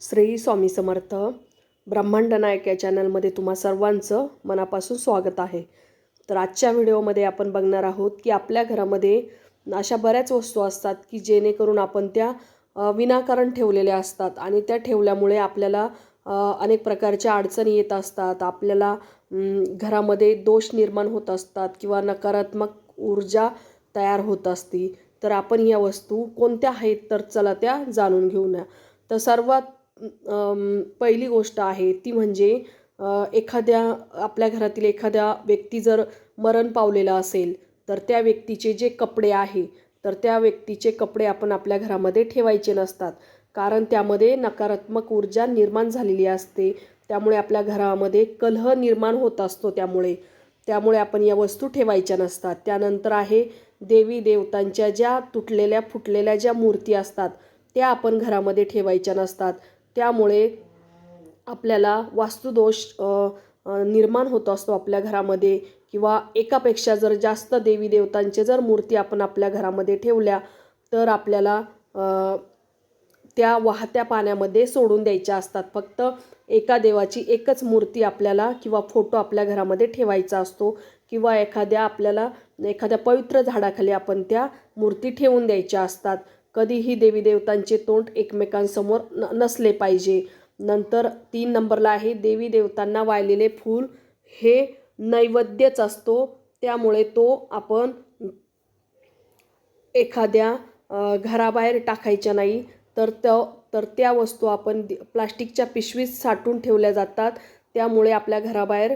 श्री स्वामी समर्थ ब्रह्मांड नायक या चॅनलमध्ये तुम्हा सर्वांचं मनापासून स्वागत आहे. तर आजच्या व्हिडिओमध्ये आपण बघणार आहोत की आपल्या घरामध्ये अशा बऱ्याच वस्तू असतात की जेणेकरून आपण त्या विनाकारण ठेवलेल्या असतात आणि त्या ठेवल्यामुळे आपल्याला अनेक प्रकारच्या अडचणी येत असतात. आपल्याला घरामध्ये दोष निर्माण होत असतात किंवा नकारात्मक ऊर्जा तयार होत असती. तर आपण या वस्तू कोणत्या आहेत तर चला त्या जाणून घेऊया. तर सर्वात पहिली गोष्ट आहे ती म्हणजे एखाद्या आपल्या घरातील एखाद्या व्यक्ती जर मरण पावलेला असेल तर त्या व्यक्तीचे जे कपडे आहे तर त्या व्यक्तीचे कपडे आपण आपल्या घरामध्ये ठेवायचे नसतात. कारण त्यामध्ये नकारात्मक ऊर्जा निर्माण झालेली असते. त्यामुळे आपल्या घरामध्ये कलह निर्माण होत असतो त्यामुळे. त्यामुळे आपण या वस्तू ठेवायच्या नसतात. त्यानंतर आहे देवी देवतांच्या ज्या तुटलेल्या फुटलेल्या ज्या मूर्ती असतात त्या आपण घरामध्ये ठेवायच्या नसतात. त्यामुळे आपल्याला वास्तुदोष निर्माण होत असतो आपल्या घरामध्ये किंवा एकापेक्षा जर जास्त देवी देवतांचे जर मूर्ती आपण आपल्या घरामध्ये ठेवल्या तर आपल्याला त्या वाहत्या पाण्यामध्ये सोडून द्यायच्या असतात. फक्त एका देवाची एकच मूर्ती आपल्याला किंवा फोटो आपल्या घरामध्ये ठेवायचा असतो किंवा एखाद्या आपल्याला एखाद्या पवित्र झाडाखाली आपण त्या मूर्ती ठेवून द्यायच्या असतात. कधीही देवी देवतांचे तोंड एकमेकांसमोर न नसले पाहिजे. नंतर तीन नंबरला आहे देवी देवतांना वाहिलेले फूल. हे नैवेद्यच असतो. त्यामुळे तो आपण एखाद्या घराबाहेर टाकायच्या नाही. तर त्या तर त्या वस्तू आपण प्लास्टिकच्या पिशवीत साठून ठेवल्या जातात. त्यामुळे आपल्या घराबाहेर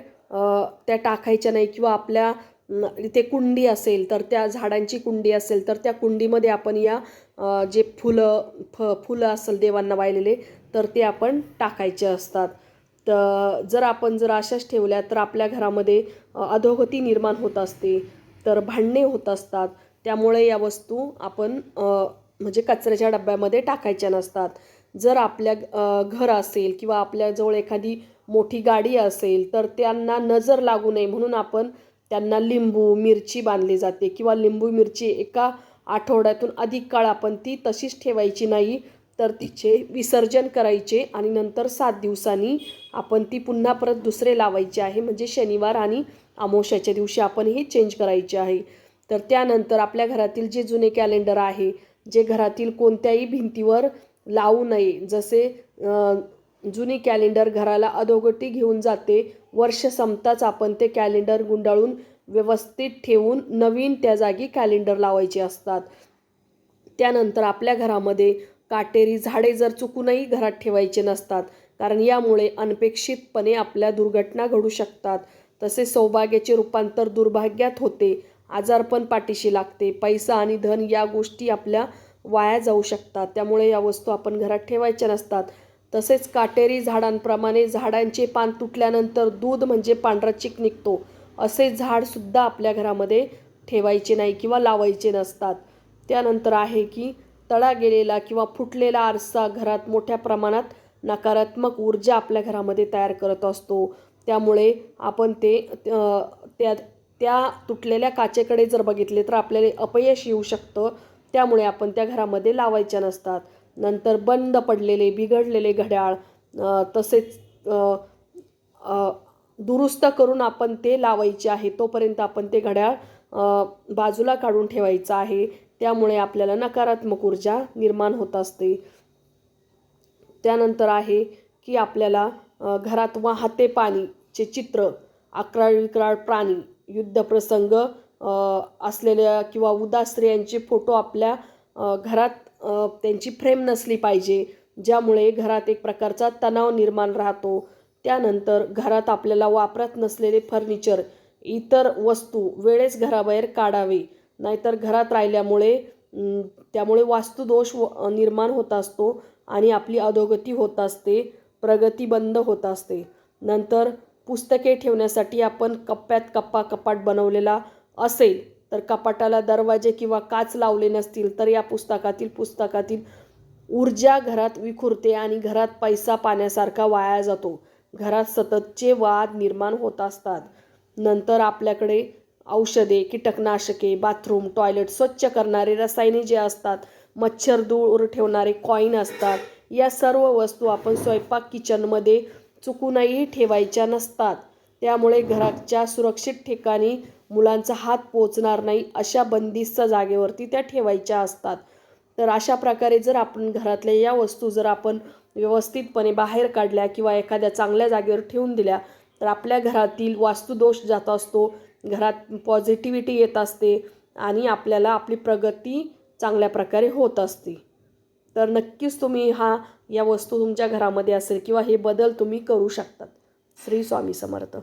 त्या टाकायच्या नाही किंवा आपल्या इथे कुंडी असेल तर त्या झाडांची कुंडी असेल तर त्या कुंडीमध्ये आपण या जे फुलं फ फुलं असेल देवांना वाहिलेले तर ते आपण टाकायचे असतात. तर जर आपण जर अशाच ठेवल्या तर आपल्या घरामध्ये अधोगती निर्माण होत असते तर भांडणे होत असतात. त्यामुळे या वस्तू आपण म्हणजे कचऱ्याच्या डब्यामध्ये टाकायच्या नसतात. जर आपल्या घर असेल किंवा आपल्याजवळ एखादी मोठी गाडी असेल तर त्यांना नजर लागू नये म्हणून आपण त्यांना लिंबू मिरची बांधली जाते किंवा लिंबू मिरची एका आठवड्यातून अधिक काळ आपण ती तशीच ठेवायची नाही तर तिचे विसर्जन करायचे आणि नंतर सात दिवसांनी आपण ती पुन्हा परत दुसरे लावायचे आहे. म्हणजे शनिवार आणि अमावस्याच्या दिवशी आपण हे चेंज करायचे आहे. तर त्यानंतर आपल्या घरातील जे जुने कॅलेंडर आहे जे घरातील कोणत्याही भिंतीवर लावू नये. जसे जुनी कॅलेंडर घराला अधोगती घेऊन जाते. वर्ष संपताच आपण ते कॅलेंडर गुंडाळून व्यवस्थित ठेवून नवीन त्या जागी कॅलेंडर लावायचे असतात. त्यानंतर आपल्या घरामध्ये काटेरी झाडे जर चुकूनही घरात ठेवायचे नसतात कारण यामुळे अनपेक्षितपणे आपल्या दुर्घटना घडू शकतात. तसे सौभाग्याचे रूपांतर दुर्भाग्यात होते. आजारपण पाठीशी लागते. पैसा आणि धन या गोष्टी आपल्या वाया जाऊ शकतात. त्यामुळे या वस्तू आपण घरात ठेवायच्या नसतात. तसेच काटेरी झाडांप्रमाणे झाडांचे पान तुटल्यानंतर दूध म्हणजे पांढरा चिक निघतो. असे झाडसुद्धा आपल्या घरामध्ये ठेवायचे नाही किंवा लावायचे नसतात. त्यानंतर आहे की तळा गेलेला किंवा फुटलेला आरसा घरात मोठ्या प्रमाणात नकारात्मक ऊर्जा आपल्या घरामध्ये तयार करत असतो. त्यामुळे आपण ते त्या त्या तुटलेल्या काचेकडे जर बघितले तर आपल्याला अपयश येऊ शकतं. त्यामुळे आपण त्या घरामध्ये लावायच्या नसतात. नंतर बंद पडलेले बिघडलेले घड्याळ तसेच दुरुस्त करून आपण ते लावायचे आहे तोपर्यंत आपण ते घड्याळ बाजूला काढून ठेवायचं आहे. त्यामुळे आपल्याला नकारात्मक ऊर्जा निर्माण होत असते. त्यानंतर आहे की आपल्याला घरात वाहते पाणीचे चित्र अकराळ विक्राळ प्राणी युद्धप्रसंग असलेल्या किंवा उदास स्त्रियांचे फोटो आपल्या घरात त्यांची फ्रेम नसली पाहिजे ज्यामुळे घरात एक प्रकारचा तणाव निर्माण राहतो. त्यानंतर घरात आपल्याला वापरात नसलेले फर्निचर इतर वस्तू वेळेस घराबाहेर काढावे. नाहीतर घरात राहिल्यामुळे त्यामुळे वास्तुदोष व- निर्माण होत असतो आणि आपली अधोगती होत असते प्रगती बंद होत असते. नंतर पुस्तके ठेवण्यासाठी आपण कप्प्यात कप्पा कपाट बनवलेला असेल तर कपाटाला दरवाजे किंवा काच लावले नसतील तर या पुस्तकातील पुस्तकातील ऊर्जा घरात विखुरते आणि घरात पैसा पाण्यासारखा वाया जातो. घरात सततचे वाद निर्माण होत असतात. नंतर आपल्याकडे औषधे कीटकनाशके बाथरूम टॉयलेट स्वच्छ करणारे रसायने जे असतात मच्छर दूर ठेवणारे कॉईन असतात या सर्व वस्तू आपण स्वयंपाक किचनमध्ये चुकूनही ठेवायच्या नसतात. त्यामुळे घराच्या सुरक्षित ठिकाणी मुलांचा हात पोचणार नाही अशा बंदिस्त जागेवरती त्या ठेवायच्या असतात. तर अशा प्रकारे जर आपण घरातल्या या वस्तू जर आपण व्यवस्थितपणे बाहेर काढल्या किंवा एखाद्या चांगल्या जागेवर ठेवून दिल्या तर आपल्या घरातील वास्तुदोष जात असतो घरात पॉझिटिव्हिटी येत असते आणि आपल्याला आपली प्रगती चांगल्या प्रकारे होत असते. तर नक्कीच तुम्ही हा या वस्तू तुमच्या घरामध्ये असेल किंवा हे बदल तुम्ही करू शकतात. श्री स्वामी समर्थ.